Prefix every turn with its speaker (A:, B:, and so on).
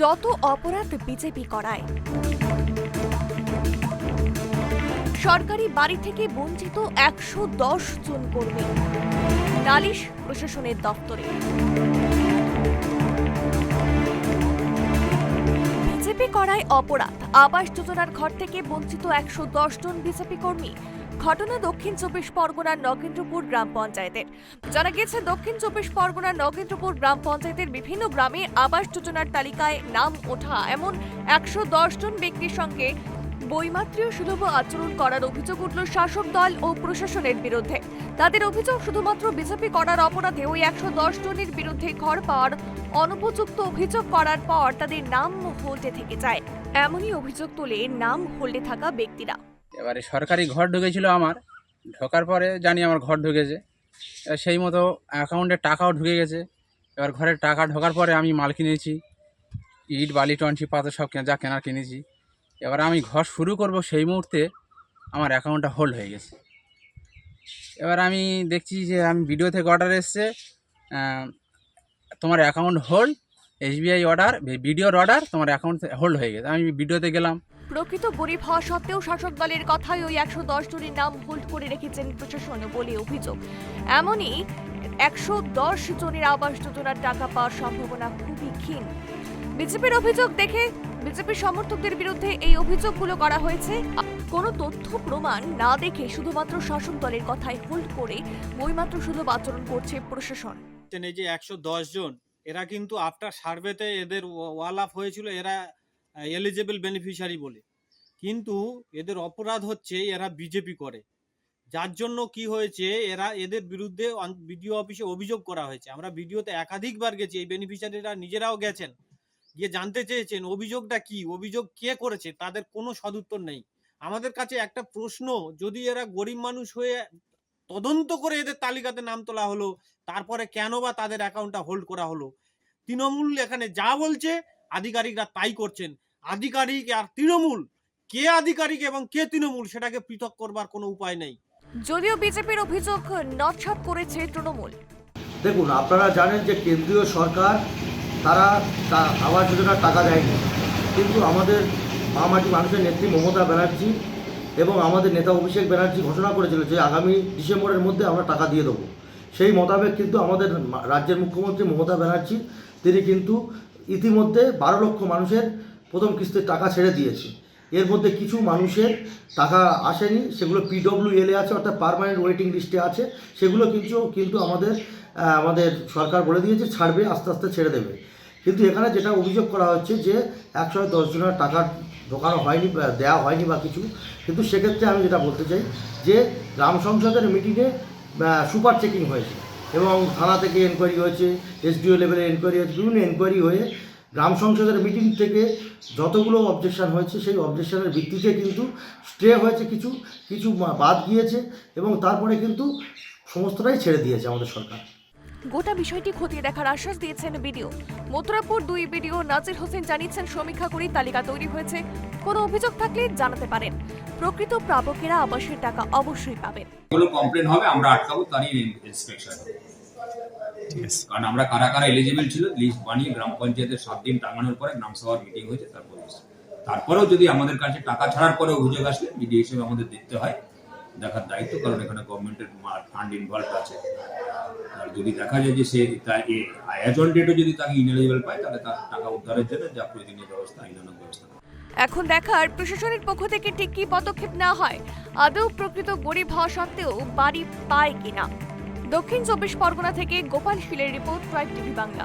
A: যত অপরাধ বিজেপি করায়। সরকারি বাড়ি থেকে বঞ্চিত একশো দশ জন কর্মী। নালিশ প্রশাসনের দপ্তরে। বিজেপি করায় অপরাধ। আবাস যোজনার ঘর থেকে বঞ্চিত একশো দশ জন বিজেপি কর্মী। ঘটনা দক্ষিণ চব্বিশ পরগনার নগেন্দ্রপুর গ্রাম পঞ্চায়েতের। জানা গেছে দক্ষিণ চব্বিশ পরগনার নগেন্দ্রপুর গ্রাম পঞ্চায়েতের বিভিন্ন গ্রামে আবাস যোজনার তালিকায় নাম ওঠা, এমন একশো দশ জন ব্যক্তির সঙ্গে বৈমাত্রীয় সুলভ আচরণ করার অভিযোগ উঠল শাসক দল ও প্রশাসনের বিরুদ্ধে। তাদের অভিযোগ, শুধুমাত্র বিজেপি করার অপরাধে ওই একশো দশ জনের বিরুদ্ধে ঘর পাওয়ার অনুপযুক্ত অভিযোগ করার পর তাদের নাম হোল্ডে থেকে যায়। এমনই অভিযোগ তুলে নাম হোল্ডে থাকা ব্যক্তিরা।
B: এবারে সরকারি ঘর ঢুকেছিল আমার। ঢোকার পরে জানি আমার ঘর ঢুকেছে। এবার সেই মতো অ্যাকাউন্টে টাকাও ঢুকে গেছে। এবার ঘরের টাকা ঢোকার পরে আমি মাল কিনেছি। ইট, বালি টনসি পাতা সব যা কেনার কিনেছি। এবার আমি ঘর শুরু করব সেই মুহূর্তে আমার অ্যাকাউন্টটা হোল্ড হয়ে গেছে। এবার আমি দেখছি যে আমি ভিডিও থেকে অর্ডার এসছে। তোমার অ্যাকাউন্ট হোল্ড এসবিআই অর্ডার ভিডিওর অর্ডার তোমার অ্যাকাউন্ট হোল্ড হয়ে গেছে। আমি ভিডিওতে গেলাম।
A: প্রকৃত গরিব হওয়া সত্ত্বেও শাসক দলের কথায় ওই একশো দশ জনের নাম হোল্ড করে রেখেছেন প্রশাসন বলে অভিযোগ। এমনই একশো দশ জনের আবাস যোজনার টাকা পাওয়ার সম্ভাবনা খুবই ক্ষীণ। বিজেপির অভিযোগ দেখে বিজেপির সমর্থকদের বিরুদ্ধে এই অভিযোগগুলো করা হয়েছে। কোনো তথ্য প্রমাণ না দেখে শুধুমাত্র শাসক দলের কথায় হোল্ড করে বইমাত্র শুধু আচরণ করছে প্রশাসন।
C: এই যে একশো দশ জন, এরা কিন্তু আফটার সার্ভেতে এদের ওয়াল আপ হয়েছিল, এরা এলিজেবল বেনিফিশিয়ারি বলে। কিন্তু এদের অপরাধ হচ্ছে এরা বিজেপি করে। যার জন্য কি হয়েছে, এরা এদের বিরুদ্ধে বিডিও অফিসে অভিযোগ করা হয়েছে। আমরা ভিডিওতে একাধিকবার গেছি, এই বেনিফিশিয়ারিরা নিজেরাও গেছেন। গিয়ে জানতে চেয়েছেন, অভিযোগটা কি? অভিযোগ কে করেছে? তাদের কোনো সদুত্তর নেই। আমাদের কাছে একটা প্রশ্ন, যদি এরা গরিব মানুষ হয়ে তদন্ত করে এদের তালিকাতে নাম তোলা হলো, তারপরে কেন বা তাদের অ্যাকাউন্টটা হোল্ড করা হলো? তৃণমূল এখানে যা বলছে, আধিকারিকরা তাই করছেন। আধিকারিক আর তৃণমূল কে আধিকারিক এবং কে তৃণমূল সেটাকে পৃথক করবার কোনো উপায় নেই।
A: যদিও বিজেপির অভিযোগ নটছট করেছে তৃণমূল।
D: দেখুন আপনারা জানেন যে কেন্দ্রীয় সরকার তারা আবাস যোজনার টাকা দেয়নি। কিন্তু আমাদের মামাটি মানুষের নেত্রী মমতা ব্যানার্জি এবং আমাদের নেতা অভিষেক ব্যানার্জি ঘোষণা করেছিল যে আগামী ডিসেম্বরের মধ্যে আমরা টাকা দিয়ে দেবো। সেই মোতাবেক কিন্তু আমাদের রাজ্যের মুখ্যমন্ত্রী মমতা ব্যানার্জি তিনি কিন্তু ইতিমধ্যে বারো লক্ষ মানুষের প্রথম কিস্তির টাকা ছেড়ে দিয়েছি। এর মধ্যে কিছু মানুষের টাকা আসেনি, সেগুলো পিডব্লিউ এলে আছে, অর্থাৎ পারমানেন্ট ওয়েটিং লিস্টে আছে। সেগুলো কিন্তু কিন্তু আমাদের আমাদের সরকার বলে দিয়েছে, ছাড়বে, আস্তে আস্তে ছেড়ে দেবে। কিন্তু এখানে যেটা অভিযোগ করা হচ্ছে যে একশো দশ জনের টাকা ঢোকানো হয়নি দেওয়া হয়নি বা কিছু, কিন্তু সেক্ষেত্রে আমি যেটা বলতে চাই যে, গ্রাম সংসদের মিটিংয়ে সুপার চেকিং হয়েছে। এবং থানা থেকে এনকোয়ারি হয়েছে এসডিও লেভেলে এনকোয়ারি হয়েছে, বিভিন্ন এনকোয়ারি হয়ে গ্রাম সংসদের মিটিং থেকে যতগুলো অবজেকশন হয়েছে সেই অবজেকশনের ভিত্তিতে কিন্তু স্টে হয়েছে কিছু কিছু বাদ গিয়েছে এবং তারপরে কিন্তু সমস্তটাই ছেড়ে দিয়েছে আমাদের সরকার।
A: গোটা বিষয়টি খতিয়ে দেখার আশ্বাস দিয়েছেন বিডিও। মথুরাপুর দুই বিডিও নাজির হোসেন জানিয়েছেন সমীক্ষা করে তালিকা তৈরি হয়েছে। কোনো অভিযোগ থাকলে জানাতে পারেন। প্রকৃত প্রাপকেরা আবাসের টাকা অবশ্যই পাবেন।
E: যেগুলো কমপ্লেন হবে আমরা আটকাবো তারই ইন্সপেকশন কারণ আমরা কারা কারা এলিজিবল ছিল লিস্ট বানিয়ে গ্রাম পঞ্চায়েতের সাত দিন টাঙানোর পরে গ্রাম সভার মিটিং হয়েছে, তারপর তারপরেও যদি আমাদের কাছে টাকা ছাড়ার পরে অভিযোগ হিসেবে আমাদের হয়, দেখার দায়িত্ব, কারণ এখানে গভর্নমেন্টের ফান্ড ইনভলভ আছে। আর যদি দেখা যায় যে সে অ্যাজ অন ডেটও যদি তাকে ইনএলিজিবল পায়, তাহলে তার টাকা উদ্ধারের জন্য যা প্রয়োজনীয় ব্যবস্থা ব্যবস্থা।
A: এখন দেখার প্রশাসনের পক্ষ থেকে ঠিক কী পদক্ষেপ নেওয়া হয়? আদৌ প্রকৃত গরিব হওয়া সত্ত্বেও বাড়ি পায় কিনা? দক্ষিণ চব্বিশ পরগনা থেকে গোপাল শিলের রিপোর্ট ট্রাইব টিভি বাংলা।